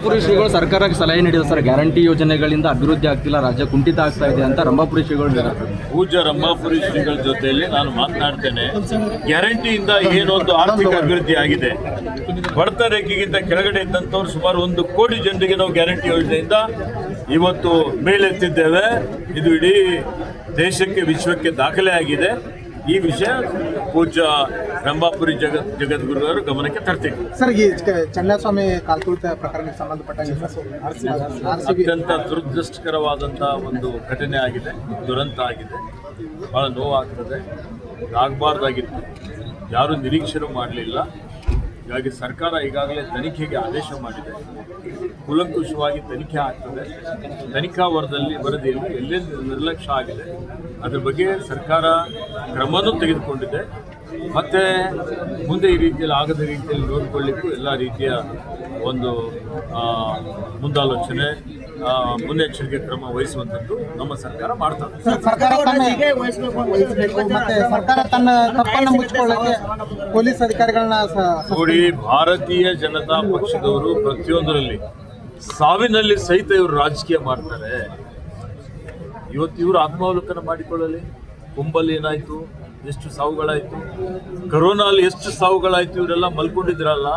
ರಂಭಾಪುರಿ ಶ್ರೀಗಳು ಸರ್ಕಾರಕ್ಕೆ ಸಲಹೆ ನೀಡಿದ ಸರ್. ಗ್ಯಾರಂಟಿ ಯೋಜನೆಗಳಿಂದ ಅಭಿವೃದ್ಧಿ ಆಗ್ತಿಲ್ಲ, ರಾಜ್ಯ ಕುಂಠಿತ ಆಗ್ತಾ ಇದೆ ಅಂತ ರಂಭಾಪುರಿ ಶ್ರೀಗಳು. ಪೂಜ್ಯ ರಂಭಾಪುರಿ ಶ್ರೀಗಳ ಜೊತೆಯಲ್ಲಿ ನಾನು ಮಾತನಾಡ್ತೇನೆ. ಗ್ಯಾರಂಟಿಯಿಂದ ಏನೊಂದು ಆರ್ಥಿಕ ಅಭಿವೃದ್ಧಿ ಆಗಿದೆ. ಬಡತ ರೇಖೆಗಿಂತ ಕೆಳಗಡೆ ಇದ್ದಂಥವ್ರು ಸುಮಾರು ಒಂದು ಕೋಟಿ ಜನರಿಗೆ ನಾವು ಗ್ಯಾರಂಟಿ ಯೋಜನೆಯಿಂದ ಇವತ್ತು ಮೇಲೆತ್ತಿದ್ದೇವೆ. ಇದು ಇಡೀ ದೇಶಕ್ಕೆ, ವಿಶ್ವಕ್ಕೆ ದಾಖಲೆ ಆಗಿದೆ. ಈ ವಿಷಯ ಪೂಜ್ಯ ರಂಭಾಪುರಿ ಜಗತ್ ಅವರು ಗಮನಕ್ಕೆ ತರ್ತೀವಿ. ಸರ್ ಈ ಚನ್ನಸ್ವಾಮಿ ಕಾಲ್ತುಳಿತ ಪ್ರಕರಣಕ್ಕೆ ಸಂಬಂಧಪಟ್ಟ ಅತ್ಯಂತ ದುರದೃಷ್ಟಕರವಾದಂತಹ ಒಂದು ಘಟನೆ ಆಗಿದೆ ದುರಂತ ಆಗಿದೆ. ಬಹಳ ನೋವಾಗ್ತದೆ ಆಗಬಾರ್ದಾಗಿತ್ತು. ಯಾರು ನಿರೀಕ್ಷೆ ಮಾಡಲಿಲ್ಲ. ಹೀಗಾಗಿ ಸರ್ಕಾರ ಈಗಾಗಲೇ ತನಿಖೆಗೆ ಆದೇಶ ಮಾಡಿದೆ. ಕುಲಂಕುಷವಾಗಿ ತನಿಖೆ ಆಗ್ತದೆ. ತನಿಖಾ ವರದಲ್ಲಿ ವರದಿಯಲ್ಲಿ ಎಲ್ಲೆಲ್ಲಿ ನಿರ್ಲಕ್ಷ್ಯ ಆಗಿದೆ, ಅದ್ರ ಬಗ್ಗೆ ಸರ್ಕಾರ ಕ್ರಮನೂ ತೆಗೆದುಕೊಂಡಿದೆ. ಮತ್ತೆ ಮುಂದೆ ಈ ರೀತಿಯಲ್ಲಿ ಆಗದ ರೀತಿಯಲ್ಲಿ ನೋಡಿಕೊಳ್ಳಿಕ್ಕೂ ಎಲ್ಲ ರೀತಿಯ ಒಂದು ಮುಂದಾಲೋಚನೆ ಮುನ್ನೆಚ್ಚರಿಕೆ ಕ್ರಮ ವಹಿಸುವಂಥದ್ದು ನಮ್ಮ ಸರ್ಕಾರ ಮಾಡ್ತಾರೆ ಪೊಲೀಸ್ ಅಧಿಕಾರಿಗಳನ್ನ ನೋಡಿ ಭಾರತೀಯ ಜನತಾ ಪಕ್ಷದವರು ಪ್ರತಿಯೊಂದರಲ್ಲಿ ಸಾವಿನಲ್ಲಿ ಸಹಿತ ಇವರು ರಾಜಕೀಯ ಮಾಡ್ತಾರೆ. ಇವತ್ತು ಇವರು ಆತ್ಮಾವಲೋಕನ ಮಾಡಿಕೊಳ್ಳಲಿ. ಕುಂಬಲ್ಲಿ ಏನಾಯ್ತು? ಎಷ್ಟು ಸಾವುಗಳಾಯ್ತು? ಕರೋನಲ್ಲಿ ಎಷ್ಟು ಸಾವುಗಳಾಯ್ತು? ಇವರೆಲ್ಲ ಮಲ್ಕೊಂಡಿದ್ರಲ್ಲ?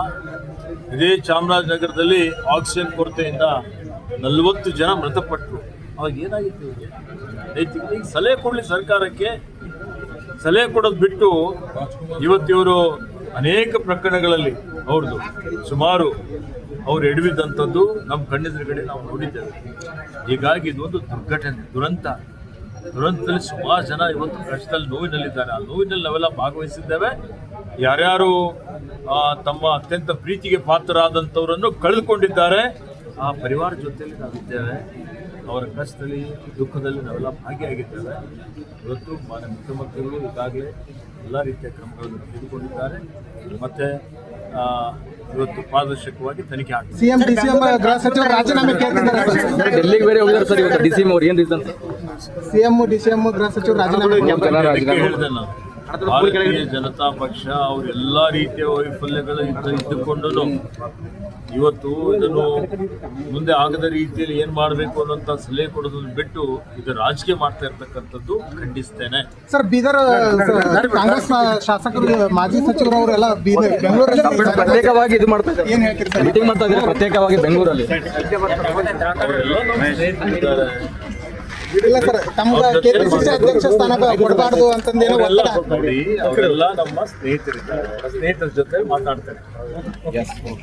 ಇದೇ ಚಾಮರಾಜನಗರದಲ್ಲಿ ಆಕ್ಸಿಜನ್ ಕೊರತೆಯಿಂದ ನಲವತ್ತು ಜನ ಮೃತಪಟ್ಟರು ಅವಾಗ ಏನಾಗಿತ್ತು ನೈತಿಕ ಈಗ ಸಲಹೆ ಕೊಡಲಿ ಸರ್ಕಾರಕ್ಕೆ. ಸಲಹೆ ಕೊಡೋದು ಬಿಟ್ಟು ಇವತ್ತಿವರು ಅನೇಕ ಪ್ರಕರಣಗಳಲ್ಲಿ ಅವ್ರದ್ದು ಸುಮಾರು ಅವ್ರು ಎಡವಿದ್ದಂಥದ್ದು ನಮ್ಮ ಕಣ್ಣೆದುರುಗಡೆ ನಾವು ನೋಡಿದ್ದೇವೆ. ಹೀಗಾಗಿ ಇದೊಂದು ದುರ್ಘಟನೆ, ದುರಂತ. ದುರಂತದಲ್ಲಿ ಸುಮಾರು ಜನ ಇವತ್ತು ಕಷ್ಟದಲ್ಲಿ ನೋವಿನಲ್ಲಿದ್ದಾರೆ. ಆ ನೋವಿನಲ್ಲಿ ನಾವೆಲ್ಲ ಭಾಗವಹಿಸಿದ್ದೇವೆ. ಯಾರ್ಯಾರು ತಮ್ಮ ಅತ್ಯಂತ ಪ್ರೀತಿಗೆ ಪಾತ್ರರಾದಂಥವರನ್ನು ಕಳೆದುಕೊಂಡಿದ್ದಾರೆ ಆ ಪರಿವಾರ ಜೊತೆಯಲ್ಲಿ ನಾವಿದ್ದೇವೆ. ಅವರ ಕಷ್ಟದಲ್ಲಿ ದುಃಖದಲ್ಲಿ ನಾವೆಲ್ಲ ಭಾಗಿಯಾಗಿದ್ದೇವೆ. ಇವತ್ತು ಮಾನ್ಯ ಮುಖ್ಯಮಂತ್ರಿಗಳು ಈಗಾಗಲೇ ಎಲ್ಲ ರೀತಿಯ ಕ್ರಮಗಳನ್ನು ತೆಗೆದುಕೊಂಡಿದ್ದಾರೆ. ಮತ್ತು ಇವತ್ತು ಪಾರದರ್ಶಕವಾಗಿ ತನಿಖೆ ಆಗ್ತದೆ. ಸಿಎಂ ಡಿಸಿಎಂ ಗೃಹ ಸಚಿವರು ರಾಜೀನಾಮೆ ಕೇಳ್ತಿದ್ದಾರೆ. ಡೆಲ್ಲಿಗೆ ಬೇರೆ ಹೋಗಿದ್ದಾರೆ ಸರ್ ಇವತ್ತು ಡಿ ಸಿ ಎಂ ಅವ್ರು ಏನು ರೀಸನ್? ಸಿಎಂ ಡಿಸಿಎಂ ಗೃಹ ಸಚಿವರು ರಾಜೀನಾಮೆ ಅದಕ್ಕೆ ಹೇಳಿದೆ ನಾನು. ಭಾರತೀಯ ಜನತಾ ಪಕ್ಷ ಅವರೆಲ್ಲ ರೀತಿಯ ವೈಫಲ್ಯಗಳು ಇದ್ದ ಇದ್ದುಕೊಂಡು ಇವತ್ತು ಇದನ್ನು ಮುಂದೆ ಆಗದ ರೀತಿಯಲ್ಲಿ ಏನ್ ಮಾಡಬೇಕು ಅನ್ನೋಂಥ ಸಲಹೆ ಕೊಡೋದನ್ನು ಬಿಟ್ಟು ಇದು ರಾಜಕೀಯ ಮಾಡ್ತಾ ಇರ್ತಕ್ಕಂಥದ್ದು ಖಂಡಿಸ್ತೇನೆ. ಸರ್ ಬೀದರ್ ಕಾಂಗ್ರೆಸ್ ಶಾಸಕರು ಮಾಜಿ ಸಚಿವರು ಅವರೆಲ್ಲ ಬೀದರ್ ಬೆಂಗಳೂರಲ್ಲಿ ಪ್ರತ್ಯೇಕವಾಗಿ ಇದು ಮಾಡ್ತಾ ಇದ್ದಾರೆ. ಏನ್ ಸರ್? ಮೀಟಿಂಗ್ ಮಾಡ್ತಾ ಇದ್ದಾರೆ ಪ್ರತ್ಯೇಕವಾಗಿ ಬೆಂಗಳೂರಲ್ಲಿ. ಇಲ್ಲ ಸರ್ ತಮ್ಗೆ ಕೆಪಿಸಿಸಿ ಅಧ್ಯಕ್ಷ ಸ್ಥಾನ ಕೊಡಬಾರ್ದು ಅಂತಂದೇನೋ ಅವರೆಲ್ಲ ಒತ್ತಡ ನೋಡಿ ಅವರೆಲ್ಲ ನಮ್ಮ ಸ್ನೇಹಿತರಿದ್ದಾರೆ. ಸ್ನೇಹಿತರ ಜೊತೆ ಮಾತಾಡ್ತಾರೆ.